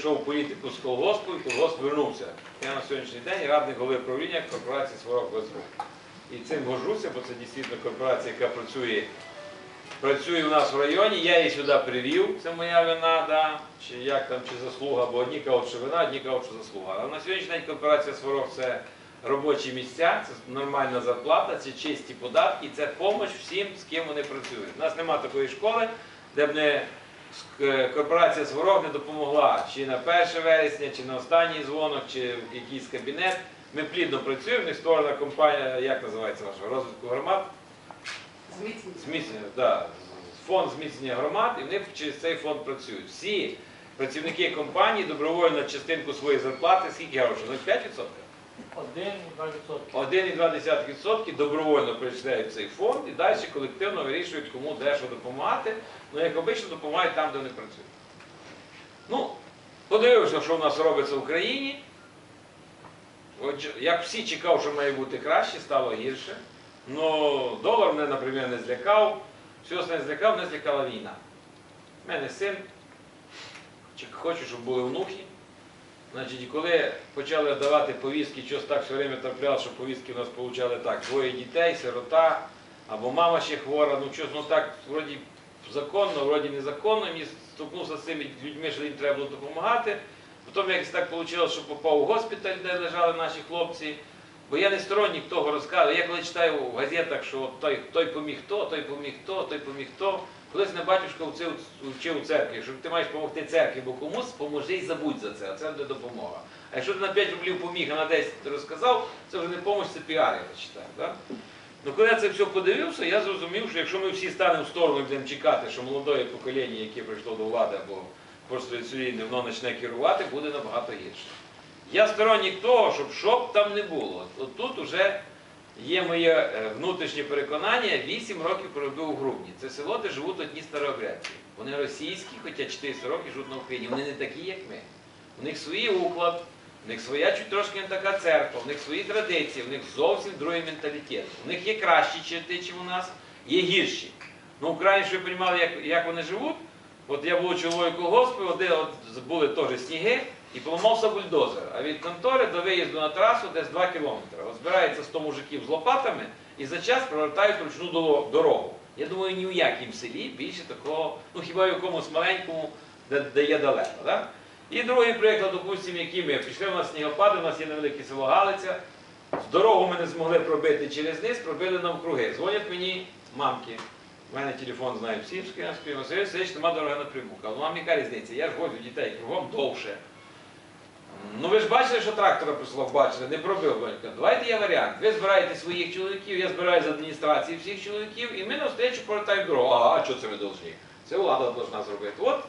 перейшов у політику з колгоспу, і колгосп вернувся. Я на сьогоднішній день радник голови правління корпорації Сварог Весбук. І цим горжуся, бо це дійсно корпорація, яка працює, працює у нас в районі. Я її сюди привів, це моя вина, да, чи як там, чи заслуга, бо одні кажуть, що вина, одні кажуть, що заслуга. Але на сьогоднішній день корпорація Сварог це робочі місця, це нормальна зарплата, це чисті податки, це допомога всім, з ким вони працюють. У нас немає такої школи, де б не корпорація Сварог не допомогла чи на 1 вересня, чи на останній дзвонок, чи в якийсь кабінет. Ми плідно працюємо, них створена компанія, як називається ваша, розвитку громад, Зміцнення. зміцнення, да, фонд зміцнення громад, і вони через цей фонд працюють. Всі працівники компанії добровольно частинку своєї зарплати, скільки грошей? Ну, 5%? 1,2%. 1,2% добровольно перечисляють в цей фонд і далі колективно вирішують, кому де що допомагати. Ну, як обично, допомагають там, де вони працюють. Ну, подивився, що в нас робиться в Україні. Отже, як всі чекав, що має бути краще, стало гірше. Ну, долар мене, наприклад, не злякав. Все не злякав, не злякала війна. У мене син. Хочу, щоб були внуки. Значить, коли почали давати повістки, щось так все время трапляло, що повістки у нас получали так, двоє дітей, сирота, або мама ще хвора, ну щось, ну так, вроді законно, вроді незаконно, мені стукнувся з цими людьми, що їм треба було допомагати. Потім якось так вийшло, що попав у госпіталь, де лежали наші хлопці. Бо я не сторонник того розказу. Я коли читаю в газетах, що той, той поміг то, той поміг то, той поміг то. Колись не батюшка вчив, у церкві, якщо ти маєш допомогти церкві, бо комусь поможи і забудь за це, а це буде допомога. А якщо ти на 5 рублів поміг, а на 10 розказав, це вже не допомога, це піар, я вважаю. Да? Ну коли я це все подивився, я зрозумів, що якщо ми всі станемо в сторону і будемо чекати, що молоде покоління, яке прийшло до влади або просто відсюди воно почне керувати, буде набагато гірше. Я сторонник того, щоб що б там не було. От тут вже є моє е, внутрішнє переконання, 8 років проробив у Грудні. Це село, де живуть одні старообрядці. Вони російські, хоча 400 років живуть на Україні. Вони не такі, як ми. У них свій уклад, у них своя чуть трошки не така церква, у них свої традиції, у них зовсім другий менталітет. У них є кращі черти, ніж у нас, є гірші. Ну, Україні, щоб ви розуміли, як, як вони живуть, от я був чоловік колгоспу, де от були теж сніги, і поламався бульдозер. А від контори до виїзду на трасу десь 2 кілометри. От збирається 100 мужиків з лопатами і за час провертають ручну дорогу. Я думаю, ні в якому селі більше такого, ну хіба в якомусь маленькому, де, де є далеко. Да? І другий приклад, допустимо, який ми пішли, у нас снігопади, у нас є невелике село Галиця. Дорогу ми не змогли пробити через низ, пробили навкруги. Дзвонять мені мамки. У мене телефон знає всі, я скажу, Василь Васильович, нема дорога напряму. Ну вам яка різниця? Я ж возю дітей кругом довше. Ну ви ж бачили, що трактора прислав, бачили, не пробив. Батько. Давайте є варіант. Ви збираєте своїх чоловіків, я збираю з адміністрації всіх чоловіків, і ми навстречу повертаємо дорогу. А, а що це ви повинні? Це влада повинна зробити. От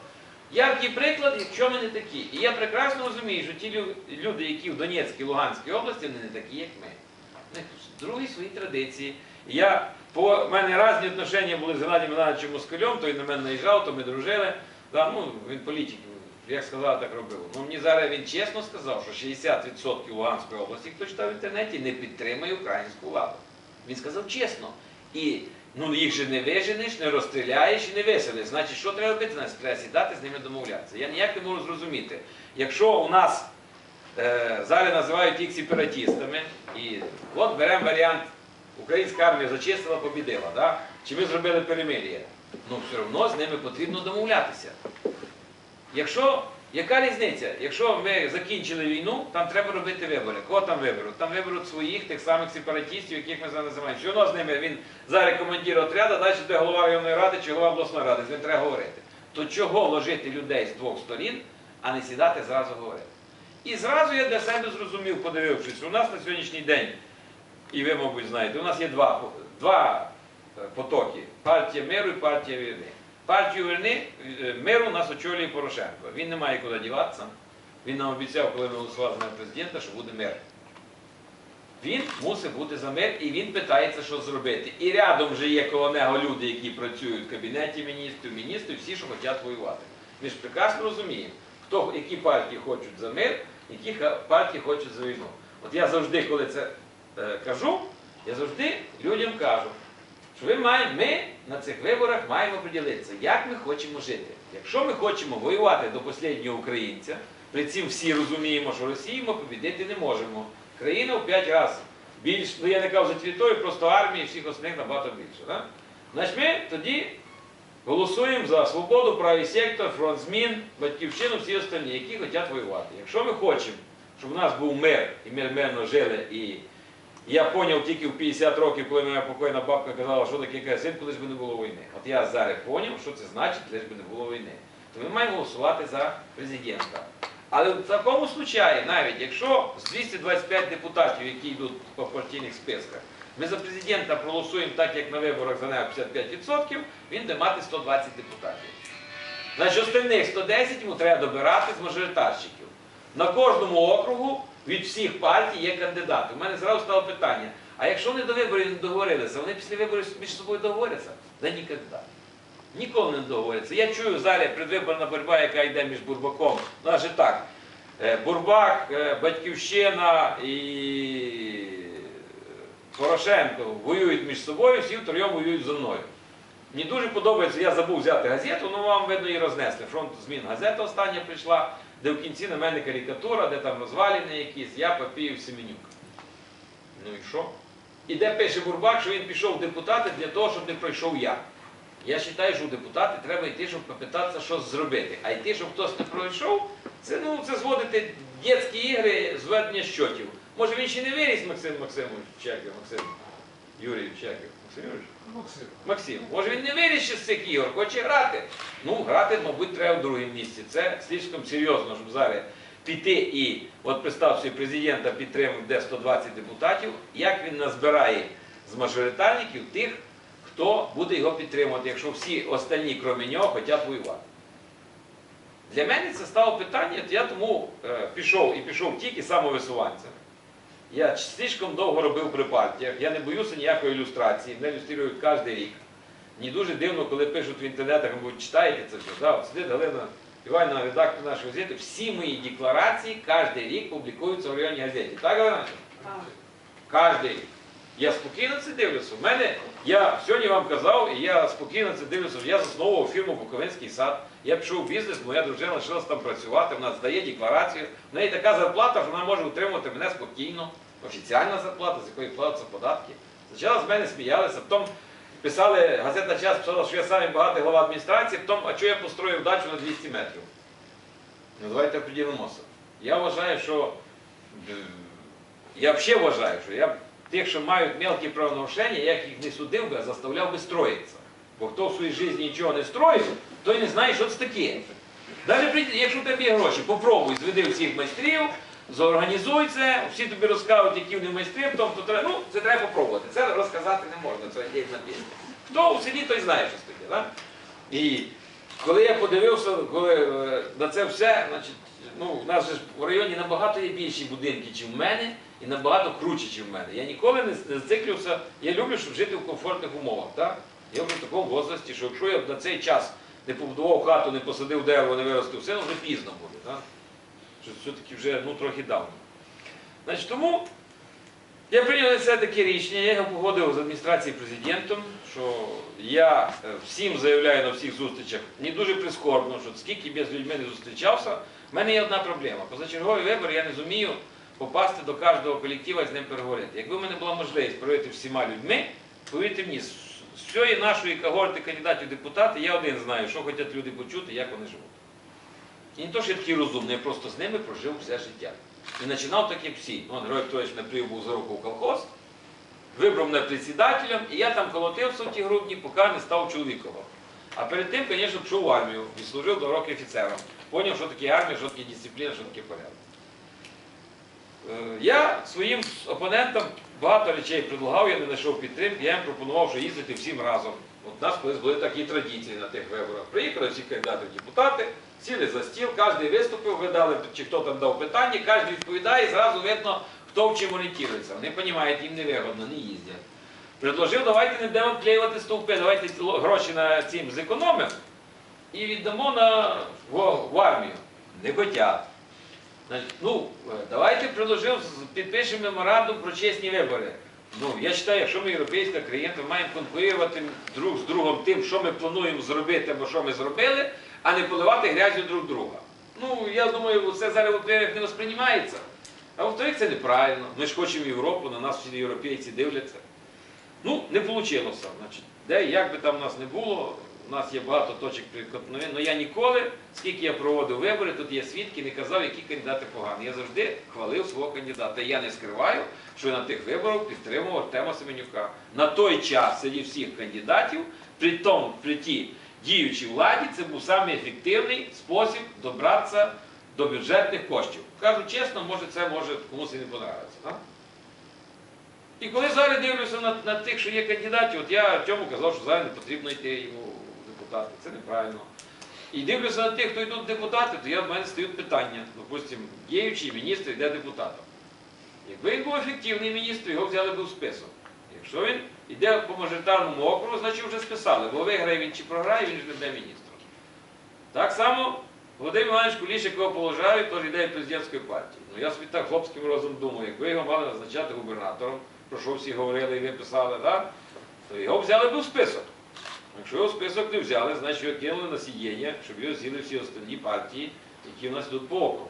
яркий приклад, якщо ми не такі. І я прекрасно розумію, що ті люди, які в Донецькій, Луганській області, вони не такі, як ми. Них другі свої традиції. Я, по мене різні відношення були з Геннадієм Івановичем Москальом, то він на мене наїжджав, то ми дружили. Да, ну, він політик, як сказав, так робив. Ну мені зараз він чесно сказав, що 60% Луганської області, хто читав в інтернеті, не підтримує українську владу. Він сказав чесно. І ну, їх же не виженеш, не розстріляєш і не виселиш. Значить, що треба робити? Значить, треба сідати з ними домовлятися. Я ніяк не можу зрозуміти. Якщо у нас е, зараз називають їх сепаратистами, і от беремо варіант, українська армія зачистила, побідила. Да? Чи ми зробили перемир'я? Ну, все одно з ними потрібно домовлятися. Якщо, яка різниця? Якщо ми закінчили війну, там треба робити вибори. Кого там виберуть? Там виберуть своїх, тих самих сепаратистів, яких ми зараз називаємо. Все одно з ними він зараз командир отряду, далі буде голова районної ради чи голова обласної ради, з ним треба говорити. То чого ложити людей з двох сторін, а не сідати зразу говорити? І зразу я для себе зрозумів, подивившись, у нас на сьогоднішній день, і ви, мабуть, знаєте, у нас є два, два е, потоки партія миру і партія війни. Партію війни, е, миру нас очолює Порошенко. Він не має куди діватися. Він нам обіцяв, коли ми голосували за президента, що буде мир. Він мусить бути за мир і він питається, що зробити. І рядом вже є коло нього люди, які працюють в кабінеті міністрів, міністрів, всі, що хочуть воювати. Ми ж прекрасно розуміємо, хто, які партії хочуть за мир, які партії хочуть за війну. От я завжди, коли це е, кажу, я завжди людям кажу, що ви маємо, ми на цих виборах маємо поділитися, як ми хочемо жити. Якщо ми хочемо воювати до останнього українця, При цім всі розуміємо, що Росію ми побідити не можемо. Країна в 5 разів більш, ну я не кажу за територію, просто армії всіх основних набагато більше. Да? Значить, ми тоді голосуємо за свободу, правий сектор, фронт змін, батьківщину, всі остальні, які хочуть воювати. Якщо ми хочемо, щоб у нас був мир, і ми мирно жили, і я зрозумів тільки в 50 років, коли моя покойна бабка казала, що таке керосин, коли ж би не було війни. От я зараз зрозумів, що це значить, лиш би не було війни. То ми маємо голосувати за президента. Але в такому случаї, навіть якщо з 225 депутатів, які йдуть по партійних списках, ми за президента проголосуємо так, як на виборах за нього 55%, він буде мати 120 депутатів. Значить, остальних 110 йому треба добирати з мажоритарщиків. На кожному округу від всіх партій є кандидати. У мене зразу стало питання: а якщо вони до виборів не договорилися, вони після виборів між собою договоряться? Да ні кандидат. Ніколи не договоряться. Я чую зараз предвиборна боротьба, яка йде між Бурбаком. Ну, так. е, Бурбак, е, Батьківщина і Порошенко воюють між собою, всі втроєм воюють зі мною. Мені дуже подобається, я забув взяти газету, ну вам видно її рознесли. Фронт змін газета остання прийшла, де в кінці на мене карикатура, де там розваліни якісь, я Папіїв Семенюк. Ну і що? І де пише Бурбак, що він пішов в депутати для того, щоб не пройшов я. Я вважаю, що в депутати треба йти, щоб попитатися, що зробити. А йти, щоб хтось не пройшов, це, ну, це зводити дитячі ігри, зведення щотів. Може він ще не виріс, Максим Максимович Чеків, Максим Юрійович Чеків. Максим Юрійович? Максим. Максим, може він не виріс ще з цих ігор, хоче грати. Ну, грати, мабуть, треба в другому місці. Це слишком серйозно, щоб зараз піти і, от представ собі, президента підтримав де 120 депутатів, як він назбирає з мажоритарників тих, хто буде його підтримувати, якщо всі остальні, крім нього, хочуть воювати. Для мене це стало питання, я тому е, пішов і пішов тільки самовисуванцем. Я слишком довго робив при партіях, я не боюся ніякої ілюстрації, мене ілюструють кожен рік. Мені дуже дивно, коли пишуть в інтернетах, ви читаєте це все. Да? От сидить Галина Івановна, редактор нашої газети, всі мої декларації кожен рік публікуються в районній газеті. Так, Галина? Кожен рік. Я спокійно це дивлюся. У мене, я сьогодні вам казав, і я спокійно це дивлюся. Я засновував фірму Буковинський сад. Я пішов в бізнес, моя дружина лишилась там працювати, вона здає декларацію. В неї така зарплата, що вона може утримувати мене спокійно. Офіціальна зарплата, з якої платяться податки. Спочатку з мене сміялися, потім писали, газета час писала, що я самий багатий глава адміністрації, потім, а чого я построїв дачу на 200 метрів? Ну давайте поділимося. Я вважаю, що е, я взагалі вважаю, що я тих, що мають мелкі правонарушення, я їх не судив би, а заставляв би строїтися. Бо хто в своїй житті нічого не строїв, той не знає, що це таке. Прийди, якщо є гроші, попробуй, зведи всіх майстрів, зорганізуй це, всі тобі розкажуть, які вони майстри, тобто треба, ну, це треба попробувати. Це розказати не можна, це є на пісні. Хто в селі, той знає, що таке. Да? І коли я подивився, коли е, на це все, значить, ну, у нас же в районі набагато є більші будинки, ніж в мене, і набагато круче, ніж в мене. Я ніколи не, зациклювався, я люблю, щоб жити в комфортних умовах. Так? Я вже в такому возрасті, що якщо я на цей час не побудував хату, не посадив дерево, не виростив сину, вже пізно буде. Так? Що все-таки вже ну, трохи давно. Значить, тому я прийняв це таке рішення, я його погодив з адміністрацією президентом, що я е, всім заявляю на всіх зустрічах, не дуже прискорбно, що скільки б я з людьми не зустрічався, в мене є одна проблема. Позачерговий вибор я не зумію попасти до кожного колектива і з ним переговорити. Якби в мене була можливість провести всіма людьми, повірте мені, з всієї нашої когорти кандидатів депутати я один знаю, що хочуть люди почути, як вони живуть. І не то, що я такий розумний, я просто з ними прожив все життя. І починав так, як всі. Ну, Герой Петрович мене був за руку в колхоз, вибрав мене председателем, і я там колотився в ті грудні, поки не став чоловіком. А перед тим, звісно, пішов в армію і служив до роки офіцером. Поняв, що таке армія, що таке дисципліна, що таке порядок. Е, Я своїм опонентам багато речей предлагав, я не знайшов підтримки, я їм пропонував, що їздити всім разом. От у нас колись були такі традиції на тих виборах. Приїхали всі кандидати депутати, сіли за стіл, кожен виступив, видали, чи хто там дав питання, кожен відповідає, і зразу видно, хто в чим орієнтується. Вони розуміють, їм невигодно, не їздять. Предложив, давайте не будемо вклеювати стовпи, давайте гроші на цим зекономимо і віддамо на, в, в армію. Не хотять. Ну, е, давайте предложив, підпишемо меморандум про чесні вибори. Ну, я вважаю, якщо ми європейська країна, маємо конкурувати друг з другом тим, що ми плануємо зробити або що ми зробили, а не поливати грязю друг друга. Ну, я думаю, це зараз во-первых, не сприймається. А во-вторых, це неправильно. Ми ж хочемо Європу, на нас всі європейці дивляться. Ну, не вийшло. Значить, де, як би там у нас не було, у нас є багато точок прикотної, але я ніколи, скільки я проводив вибори, тут є свідки, не казав, які кандидати погані. Я завжди хвалив свого кандидата. Я не скриваю, що на тих виборах підтримував Артема Семенюка. На той час серед всіх кандидатів, при тому, при тій діючій владі, це був самий спосіб добратися до бюджетних коштів. Кажу чесно, може це може комусь і не подобається. І коли зараз дивлюся на, на тих, що є кандидатів, от я Артему казав, що зараз не потрібно йти йому депутати. Це неправильно. І дивлюся на тих, хто йдуть депутати, то я в мене стають питання. Допустимо, діючий міністр йде депутатом. Якби він був ефективний міністр, його взяли б в список. Якщо він йде по мажоритарному округу, значить вже списали, бо виграє він чи програє, він ж не буде міністром. Так само Володимир Іванович Куліш, якого поважаю, теж йде президентської партії. Ну я собі так хлопським розум думаю, якби його мали назначати губернатором, про що всі говорили і ви писали, то його взяли б у список. Якщо його в список не взяли, значить його кинули на сидіння, щоб його з'їли всі останні партії, які в нас йдуть по округу.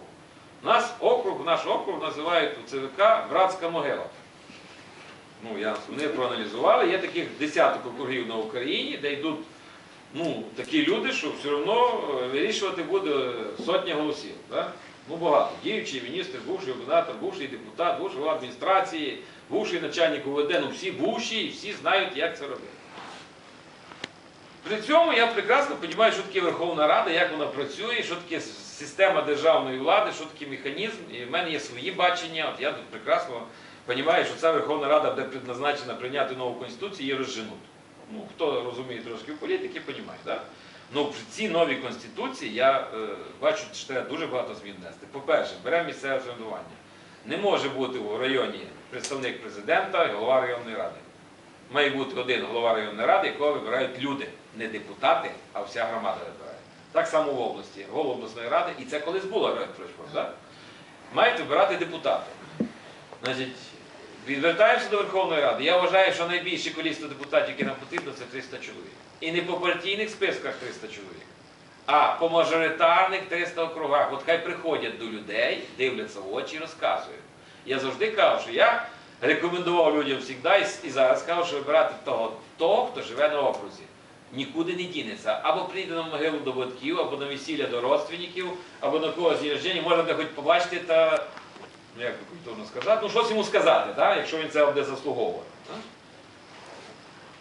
Нас округ, наш округ називають у ЦВК братська могила. Ну, я, вони проаналізували, є таких десяток округів на Україні, де йдуть ну, такі люди, що все одно е, вирішувати буде сотня голосів. Да? Ну, багато. Діючий міністр, бувший губернатор, бувший депутат, бувший голова адміністрації, бувший начальник УВД, ну всі бувші і всі знають, як це робити. При цьому я прекрасно розумію, що таке Верховна Рада, як вона працює, що таке система державної влади, що таке механізм. І в мене є свої бачення. От я тут прекрасно розумію, що ця Верховна Рада буде предназначена прийняти нову конституцію і розженуть. Ну, хто розуміє трошки в політиці, розуміє. Да? Ну, при цій новій конституції я е, бачу, що треба дуже багато змін внести. По-перше, беремо місцеве самоврядування. Не може бути в районі представник президента і голова районної ради. Має бути один голова районної ради, якого вибирають люди, не депутати, а вся громада вибирає. Так само в області, голова обласної ради, і це колись було так? Мають вибирати депутати. Значить, відвертаємося до Верховної Ради. Я вважаю, що найбільше количество депутатів, яке нам потрібно, це 300 чоловік. І не по партійних списках 300 чоловік, а по мажоритарних 300 округах. От хай приходять до людей, дивляться в очі і розказують. Я завжди кажу, що я рекомендував людям завжди і зараз кажу, що вибирати того, того, хто живе на окрузі. Нікуди не дінеться. Або прийде на могилу до батьків, або на весілля до родственників, або на когось рождення, можна де хоч побачити та, ну як би культурно сказати, ну щось йому сказати, так, якщо він це буде заслуговувати. так.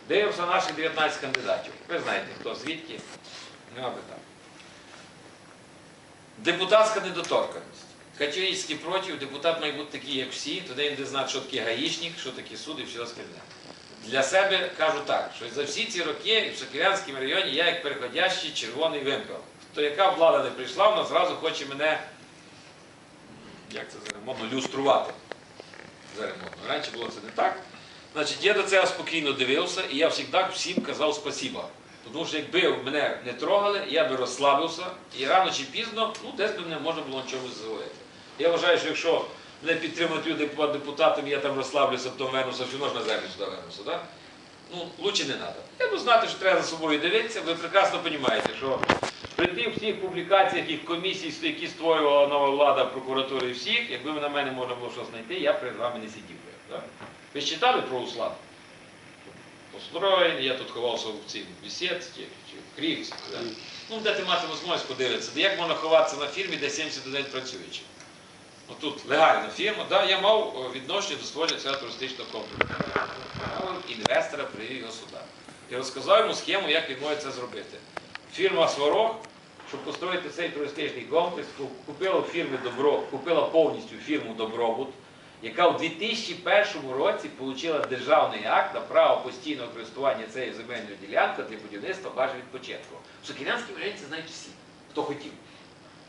Дивимося наших 19 кандидатів. Ви знаєте, хто звідки? Нема питань. Депутатська недоторканність. Категорично проти, депутат має бути такий, як всі, тоді він буде знати, що таке гаїчник, що таке суд і все остальне. Для себе кажу так, що за всі ці роки в Сокирянському районі я як переходящий червоний вимпел. То яка влада не прийшла, вона зразу хоче мене, як це зараз модно, люструвати. Зараз модно. Раніше було це не так. Значить, я до цього спокійно дивився, і я завжди всім казав спасіба. Тому що якби мене не трогали, я би розслабився, і рано чи пізно, ну десь би мене можна було на чомусь зговорити. Я вважаю, що якщо мене підтримують люди по депутатам, я там розслаблюся, потім вернуся, все одно на землю сюди вернуся. Да? Ну, лучше не треба. Я буду знати, що треба за собою дивитися, ви прекрасно розумієте, що при тих всіх публікаціях і комісій, які створювала нова влада, прокуратури і всіх, якби на мене можна було щось знайти, я перед вами не сидів би. Да? Ви ж читали про Услан? Построєний, я тут ховався в цій бесідці, чи в Крівці. Да? Ну, де ти мати можливість подивитися, де як можна ховатися на фірмі, де 71 працюючих. Ну, тут легальна фірма, да, я мав о, відношення до створення цього туристичного комплексу. Інвестора привів його сюди. І розказав йому схему, як він може це зробити. Фірма Сварог, щоб построїти цей туристичний комплекс, купила в фірмі Добро, купила повністю фірму Добробут, яка в 2001 році отримала державний акт на право постійного користування цією земельною ділянкою для будівництва бази відпочинку. В Сокирянській районі це знають всі, хто хотів.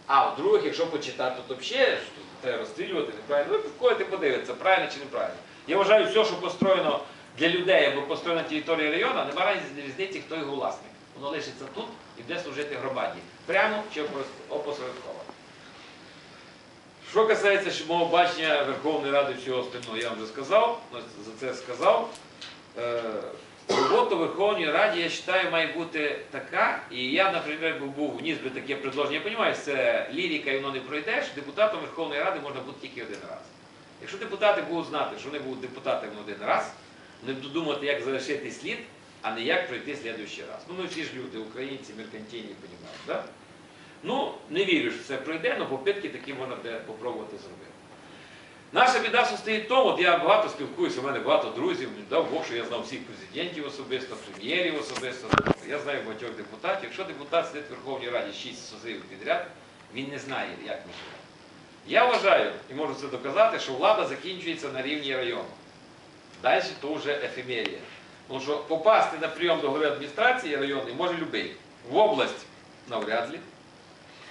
А в других, якщо почитати, то взагалі треба розстрілювати неправильно. Ви приходите подивитися, правильно чи неправильно. Я вважаю, все, що построєно для людей або построєно на території району, немає різниці, хто його власник. Воно лишиться тут і буде служити громаді. Прямо чи опос- опосередковано. Що касається мого бачення Верховної Ради всього остального, я вам вже сказав, за це сказав. Робота в Верховній Раді, я вважаю, має бути така. І я, наприклад, був- вніс би таке предложення. Я розумію, це лірика і воно не пройдеш. Депутатом Верховної Ради можна бути тільки один раз. Якщо депутати будуть знати, що вони будуть депутатами один раз, вони будуть думати, як залишити слід, а не як пройти слідуючий раз. Ну, ми всі ж люди, українці, меркантійні, розуміємо. Да? Ну, не вірю, що це пройде, але попитки такі можна буде попробувати зробити. Наша біда состоїть в тому, от я багато спілкуюся, у мене багато друзів, дав Бог, що я знав всіх президентів особисто, прем'єрів особисто. Я знаю багатьох депутатів. Якщо депутат сидить в Верховній Раді 6 созивів підряд, він не знає, як ми живемо. Я вважаю, і можу це доказати, що влада закінчується на рівні району. Далі то вже ефемерія. Тому що попасти на прийом до голови адміністрації районної може будь-який. В область навряд ли.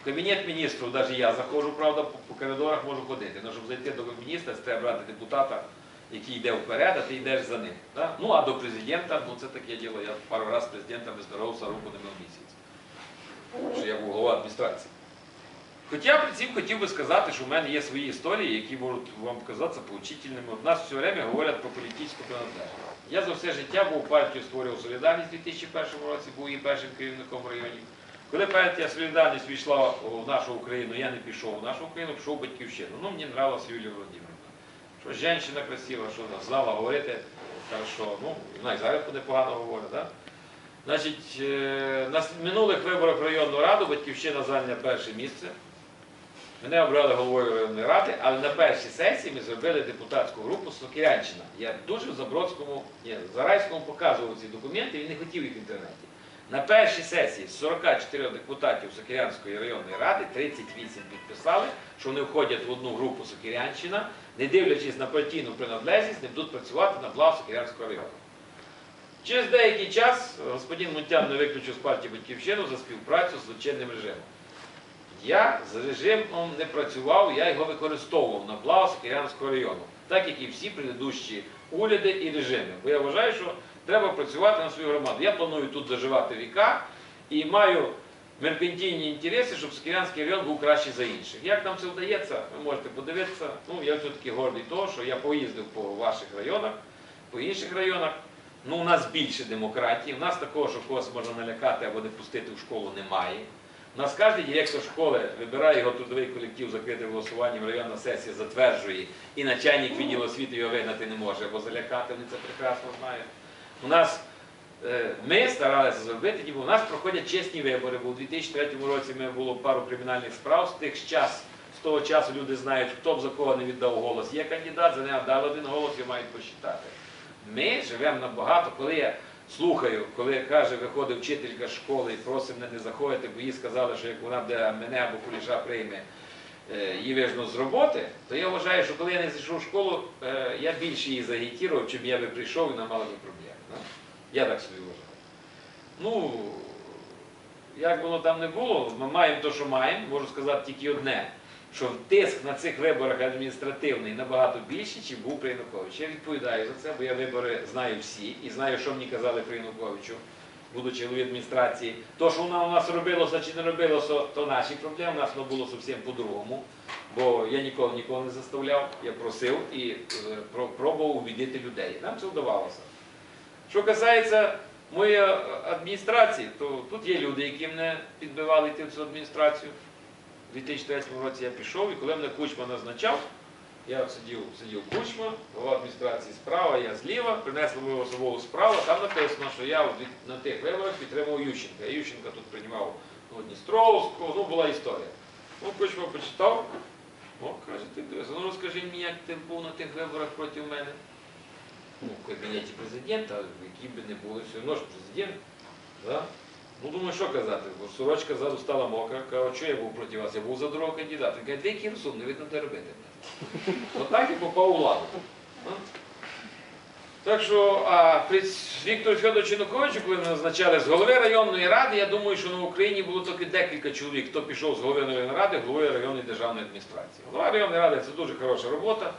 Кабінет міністрів навіть я заходжу, правда, по, коридорах можу ходити. Але щоб зайти до міністра, треба брати депутата, який йде вперед, а ти йдеш за ним. Да? Ну а до президента, ну це таке діло. Я пару разів з президентом здоровався, руку не мав місяць. Що я був голова адміністрації. Хоча при цим хотів би сказати, що в мене є свої історії, які можуть вам показатися поучительними. От нас все время говорять про політичну приналежність. Я за все життя був партію створював Солідарність у 2001 році, був її першим керівником районів. Коли партія Солідарність війшла в нашу Україну, я не пішов в нашу Україну, пішов в батьківщину. Ну, мені нравилась Юлія Володимирівна. Що жінка красива, що вона знала говорити, що, ну, вона і зараз непогано говорить, да? Значить, е, на минулих виборах районну раду батьківщина зайняла перше місце. Мене обрали головою районної ради, але на першій сесії ми зробили депутатську групу Сокирянщина. Я дуже в Забродському, ні, в Зарайському показував ці документи, він не хотів їх в інтернеті. На першій сесії з 44 депутатів Сокирянської районної ради 38 підписали, що вони входять в одну групу Сокирянщина, не дивлячись на партійну приналежність, не будуть працювати на благо Сокирянського району. Через деякий час господин Мунтян не виключив з партії Батьківщину за співпрацю з злочинним режимом. Я з режимом не працював, я його використовував на благо Сокирянського району, так як і всі предыдущі уряди і режими. Бо я вважаю, що треба працювати на свою громаду. Я планую тут заживати віка і маю меркантильні інтереси, щоб Сокирянський район був кращий за інших. Як нам це вдається, ви можете подивитися. Ну, я все-таки гордий того, що я поїздив по ваших районах, по інших районах. Ну, у нас більше демократії, у нас такого, що когось можна налякати або не пустити в школу, немає. У нас кожен директор школи вибирає його трудовий колектив закритим голосуванням, районна сесія затверджує, і начальник відділу освіти його вигнати не може або залякати, вони це прекрасно знають. У нас е, ми старалися зробити, ніби у нас проходять чесні вибори, бо у 2003 році ми було пару кримінальних справ, з тих час, з того часу люди знають, хто б за кого не віддав голос. Є кандидат, за нього дали один голос, його мають посчитати. Ми живемо набагато, коли я слухаю, коли каже, виходить вчителька школи і просить мене не заходити, бо їй сказали, що як вона буде мене або куліша прийме, е, її вижну з роботи, то я вважаю, що коли я не зайшов в школу, е, я більше її загітірував, чим я би прийшов і нам мали би проблеми. Я так собі вважаю. Ну, як воно там не було, ми маємо те, що маємо, можу сказати тільки одне, що тиск на цих виборах адміністративний набагато більший, ніж був при Януковичі. Я відповідаю за це, бо я вибори знаю всі і знаю, що мені казали при Януковичу, будучи голові адміністрації. То, що воно у нас робилося чи не робилося, то наші проблеми, у нас воно було зовсім по-другому. Бо я ніколи нікого не заставляв, я просив і е, пробував убідити людей. Нам це вдавалося. Що касається моєї адміністрації, то тут є люди, які мене підбивали йти цю адміністрацію. У 2003 році я пішов, і коли мене Кучма назначав, я сидів, сидів Кучма, голова адміністрації справа, я зліва, принесли мою особову справу, там написано, що я на тих виборах підтримував Ющенка. Я Ющенка тут приймав ну, Дністровську, ну була історія. Ну, Кучма почитав, о, каже, ти дивися, ну розкажи мені, як ти був на тих виборах проти мене. Ну, в кабінеті президента, які б не були, все одно ж президент. Да? Ну, думаю, що казати, бо сорочка ззаду стала мокра, кажу, що я був проти вас, я був за другого кандидата. Каже, ти який розумний, видно, де робити. Отак і попав у владу. Так що, а при Віктору Федоровичу Януковичу, коли мене назначали з голови районної ради, я думаю, що на Україні було тільки декілька чоловік, хто пішов з голови районної ради, головою районної державної адміністрації. Голова районної ради це дуже хороша робота.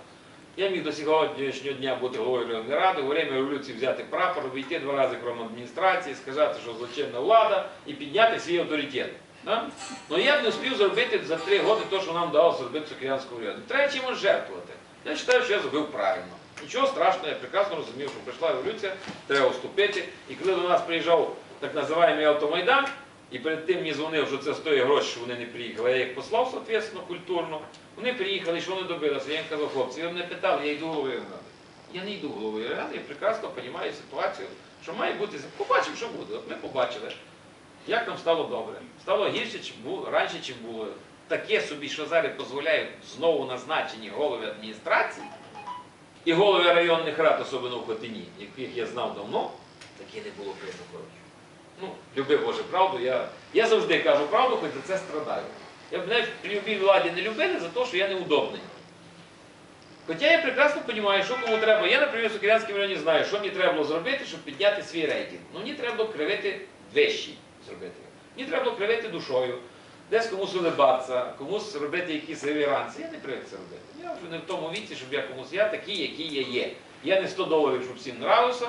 Я міг до сьогоднішнього дня бути головою районної ради, у время революції взяти прапор, обійти два рази кром адміністрації, сказати, що злочинна влада і підняти свій авторитет. Да? Ну я б не встиг зробити за три роки те, що нам вдалося зробити в Сокирянському районі. Треба чимось жертвувати. Я вважаю, що я зробив правильно. Нічого страшного, я прекрасно розумів, що прийшла революція, треба вступити. І коли до нас приїжджав так називаємий автомайдан, і перед тим мені дзвонив, що це стоїть гроші, що вони не приїхали. Я їх послав, соответственно, культурно. Вони приїхали, що вони добилися. Я їм казав, хлопці, ви мене питали, я йду головою ради. Я не йду головою ради, я прекрасно розумію ситуацію, що має бути. Побачимо, що буде. От ми побачили. Як нам стало добре? Стало гірше, чим було раніше, чим було. Таке собі, що зараз дозволяють знову назначені голови адміністрації і голови районних рад, особливо в Хотині, яких я знав давно, таке не було прийнято. Ну, люби Боже правду, я, я завжди кажу правду, хоч за це страдаю. Я б навіть при любій владі не любили за те, що я неудобний. Хоча я прекрасно розумію, що кому треба. Я, наприклад, в Сокирянському районі знаю, що мені треба було зробити, щоб підняти свій рейтинг. Ну, мені треба кривити вещі зробити. Мені треба кривити душою, десь комусь улибатися, комусь робити якісь реверанси. Я не привик це робити. Я вже не в тому віці, щоб я комусь я такий, який я є. Я не 100 доларів, щоб всім нравився,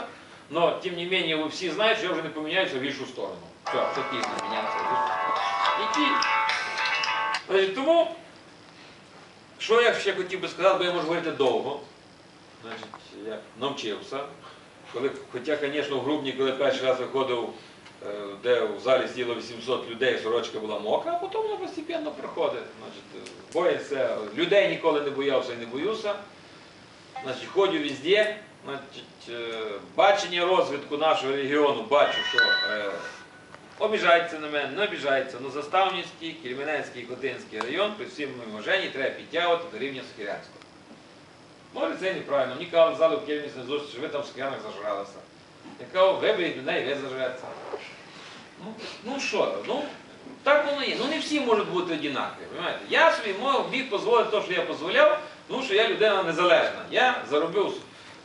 але тим не менше ви всі знають, що я вже не поміняюся в гіршу сторону. Все, це пізно мінятися в гіршу сторону. І. Значить, тому, що я ще хотів би сказати, бо я можу говорити довго. Значить, я навчився. Коли, хоча, звісно, в грудні, коли перший раз виходив, е, де в залі сиділо 800 людей, сорочка була мокра, а потім воно постепенно проходить. Значить, е, боїться, людей ніколи не боявся і не боюся. Значить, ходжу везде. Значить, е, бачення розвитку нашого регіону бачу, що е, обіжаються на мене, не обіжаються. Ну, Заставницький, Кельменецький і Котинський район при всім моєму вважанні треба підтягувати до рівня Сокирянського. Може це неправильно. Мені казали, зали в Кельміці на зустріч, що ви там в Сокирянах зажралися. Я кажу, виберіть мене і ви зажреться. Ну, ну що, ну, так воно є. Ну не всі можуть бути однакові. розумієте? Я собі міг дозволити те, що я дозволяв, тому що я людина незалежна. Я заробив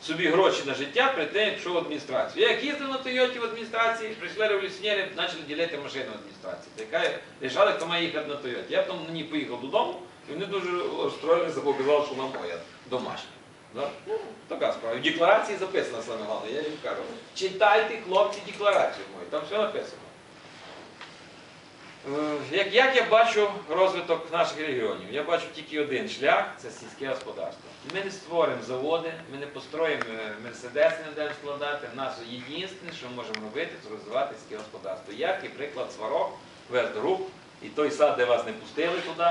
собі гроші на життя при тим, як пішов в адміністрацію. Я як їздив на Тойоті в адміністрації, прийшли революціонери, почали ділити машину в адміністрації. Така рішали, хто має їхати на Тойоті. Я потім на ній поїхав додому, і вони дуже розстроїлися, бо що вона моя домашня. Да? Ну, така справа. В декларації записано саме головне, я їм кажу. Читайте, хлопці, декларацію мою, там все написано. Е, Як, як я бачу розвиток наших регіонів? Я бачу тільки один шлях це сільське господарство. Ми не створимо заводи, ми не построїмо е, мерседеси, не будемо складати. У нас єдине, що ми можемо робити, це розвивати сільське господарство. Як і приклад сварок, Вездорук, і той сад, де вас не пустили туди.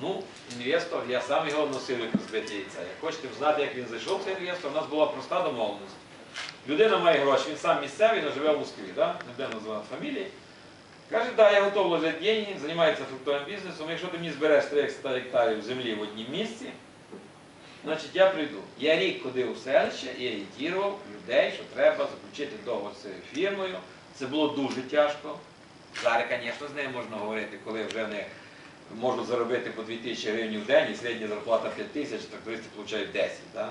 Ну, інвестор, я сам його носив як розбите яйця. Як хочете знати, як він зайшов, цей інвестор, у нас була проста домовленість. Людина має гроші, він сам місцевий, але живе в Москві, да? не будемо називати фамілії. Каже, да, я готов вложити деньги, займається фруктовим бізнесом. Якщо ти мені збереш 300 гектарів землі в однім місці, значить я прийду. Я рік ходив у селище і агітував людей, що треба заключити договор з фірмою. Це було дуже тяжко. Зараз, звісно, з нею можна говорити, коли вже вони можуть заробити по 2000 гривень в день, і середня зарплата 5 тисяч, трактористи отримують 10. Да?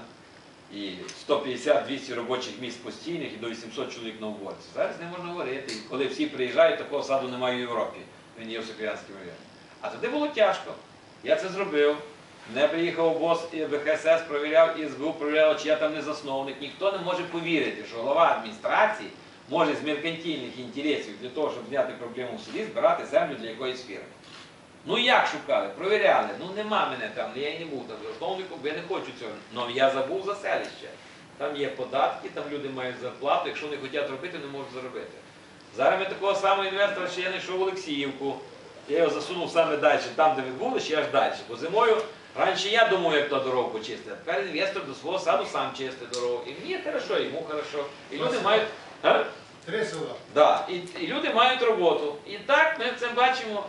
І 150-200 робочих місць постійних і до 800 чоловік на уборці. Зараз не можна говорити. І коли всі приїжджають, такого саду немає в Європі. Він є в Сокирянському районі. А тоді було тяжко. Я це зробив. Не приїхав бос і ВХСС провіряв, і СБУ провіряв, чи я там не засновник. Ніхто не може повірити, що голова адміністрації може з меркантильних інтересів для того, щоб зняти проблему в селі, збирати землю для якоїсь фірми. Ну як шукали? Провіряли. Ну нема мене там, я і не був там засновником, я не хочу цього. Ну я забув за селище. Там є податки, там люди мають зарплату, якщо не хочуть робити, не можуть заробити. Зараз ми такого самого інвестора ще я знайшов в Олексіївку. Я його засунув саме далі, там, де ви були, ще аж далі. Бо зимою раніше я думав, як ту дорогу почистити, а тепер інвестор до свого саду сам чистить дорогу. І мені хорошо, і йому хорошо. І люди мають. А? Три села. Да, і, і люди мають роботу. І так ми цьому бачимо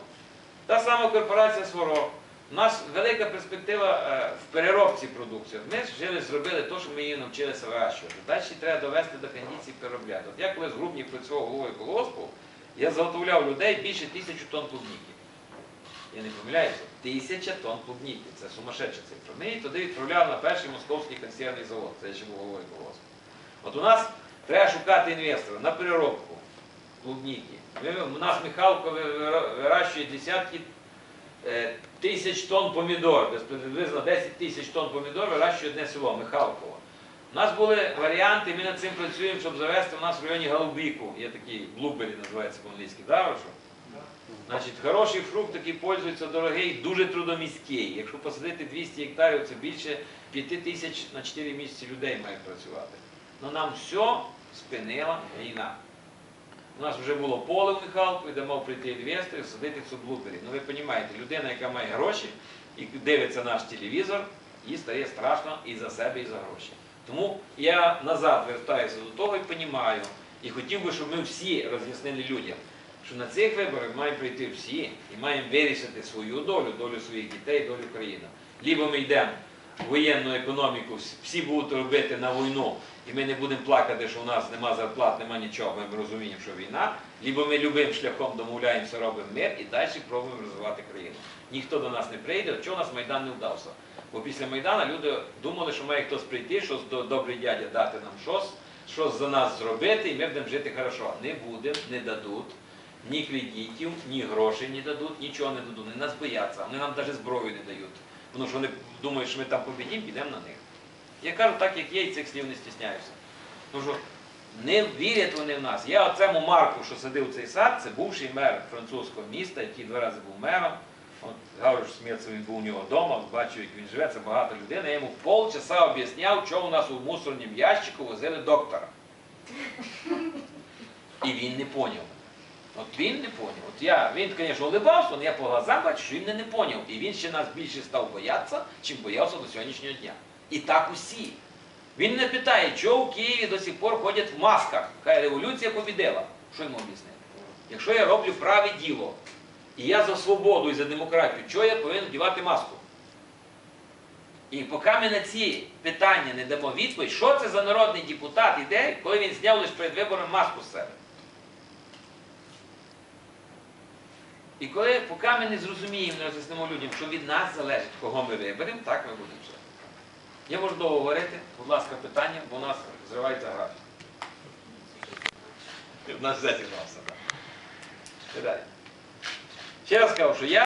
та сама корпорація Сварог. У нас велика перспектива е, в переробці продукції. Ми жили, зробили те, що ми її навчилися вирощувати. Далі треба довести до кондиції переробляти. От я коли з грудні працював головою колгоспу, я заготовляв людей більше тисячі тонн клубніки. Я не помиляюся, тисяча тонн клубніки. Це сумасшедша цифра. Ми її туди відправляли на перший московський консервний завод. Це ще був головою колгоспу. От у нас треба шукати інвестора на переробку клубніки. У нас Михалко ви- ви- вирощує десятки е, тисяч тонн помідор, десь приблизно 10 тисяч тонн помідор вирощує одне село Михалково. У нас були варіанти, ми над цим працюємо, щоб завести у нас в районі Галубіку. Є такий блубері, називається по-англійськи, да? Значить, хороший фрукт, який пользується дорогий, дуже трудоміський. Якщо посадити 200 гектарів, це більше 5 тисяч на 4 місяці людей має працювати. Ну нам все спинила війна. У нас вже було поле в Михалку, де мав прийти інвестор і садити цю блубері. Ну ви розумієте, людина, яка має гроші і дивиться наш телевізор, їй стає страшно і за себе, і за гроші. Тому я назад вертаюся до того і розумію, і хотів би, щоб ми всі роз'яснили людям, що на цих виборах маємо прийти всі і маємо вирішити свою долю, долю своїх дітей, долю країни. Лібо ми йдемо воєнну економіку, всі будуть робити на війну, і ми не будемо плакати, що у нас нема зарплат, нема нічого, ми розуміємо, що війна, либо ми любим шляхом домовляємося, робимо мир і далі пробуємо розвивати країну. Ніхто до нас не прийде, чого у нас Майдан не вдався. Бо після Майдану люди думали, що має хтось прийти, щось до- добрий дядя дати нам щось, щось за нас зробити, і ми будемо жити хорошо. Не буде, не дадуть. Ні кредитів, ні грошей не дадуть, нічого не дадуть. Вони нас бояться, вони нам навіть зброю не дають. Тому що вони думають, що ми там побідімо, підемо на них. Я кажу так, як є, і цих слів не стісняюся. Тому що не вірять вони в нас. Я оцему Марку, що сидив в цей сад, це бувший мер французького міста, який два рази був мером. От Гавриш Сміцев, він був у нього вдома, бачив, як він живе, це багато людей. Я йому полчаса об'ясняв, що у нас у мусорнім ящику возили доктора. І він не поняв. От він не поняв. От я, він, звісно, улибався, але я по глазам бачу, що він мене не поняв. І він ще нас більше став боятися, чим боявся до сьогоднішнього дня. І так усі. Він не питає, чого в Києві до сих пор ходять в масках. Хай революція побідила. Що йому об'яснити? Якщо я роблю праве діло, і я за свободу і за демократію, чого я повинен вдівати маску? І поки ми на ці питання не дамо відповідь, що це за народний депутат іде, коли він зняв лише перед вибором маску з себе. І коли, поки ми не зрозуміємо, не роз'яснимо людям, що від нас залежить, кого ми виберемо, так ми будемо жити. Я можу довго говорити, будь ласка, питання, бо у нас зривається графік. У нас зазірвався, так. Ще раз кажу, що я